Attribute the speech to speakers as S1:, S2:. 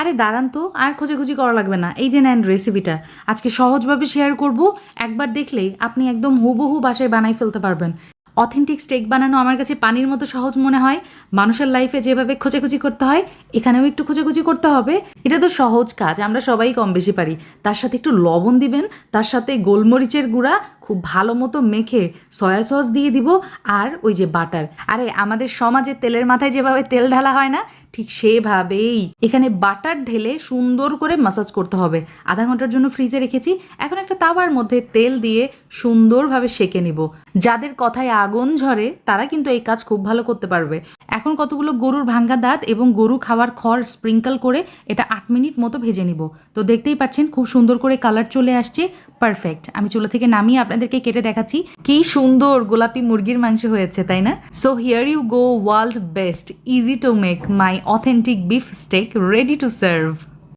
S1: আরে দাঁড়ান তো, আর খোঁজাখুঁজি করা লাগবে না। এই যে নেন রেসিপিটা আজকে সহজভাবে শেয়ার করব, একবার দেখলেই আপনি একদম হুবহু বাসায় বানাই ফেলতে পারবেন। অথেন্টিক স্টেক বানানো আমার কাছে পানির মতো সহজ মনে হয়। মানুষের লাইফে যেভাবে খোঁজাখুঁজি করতে হয়, এখানেও একটু খোঁজাখুঁজি করতে হবে। এটা তো সহজ কাজ, আমরা সবাই কম বেশি পারি। তার সাথে একটু লবণ দিবেন, তার সাথে গোলমরিচের গুঁড়া খুব ভালো মতো মেখে সয়া সস দিয়ে দিব আর ওই যে বাটার। আরে, আমাদের সমাজে তেলের মাথায় যেভাবে তেল ঢালা হয় না, ঠিক সেভাবেই। এখানে বাটার ঢেলে সুন্দর করে মাসাজ করতে হবে। আধা ঘণ্টার জন্য ফ্রিজে রেখেছি। এখন একটা তাওয়ার মধ্যে তেল দিয়ে সুন্দরভাবে সেকে নিব। যাদের কথায় আগুন ঝরে, তারা কিন্তু এই কাজ খুব ভালো করতে পারবে। এখন কতগুলো গরুর ভাঙ্গা দাঁত এবং গরু খাওয়ার খড় স্প্রিঙ্কল করে এটা আট মিনিট মতো ভেজে নিব। তো দেখতেই পাচ্ছেন, খুব সুন্দর করে কালার চলে আসছে, পারফেক্ট। আমি চুলা থেকে নামিয়ে আপনাদেরকে কেটে দেখাচ্ছি, কি সুন্দর গোলাপি মুরগির মাংস হয়েছে, তাই না? So here you go world best easy to make my authentic beef steak ready to serve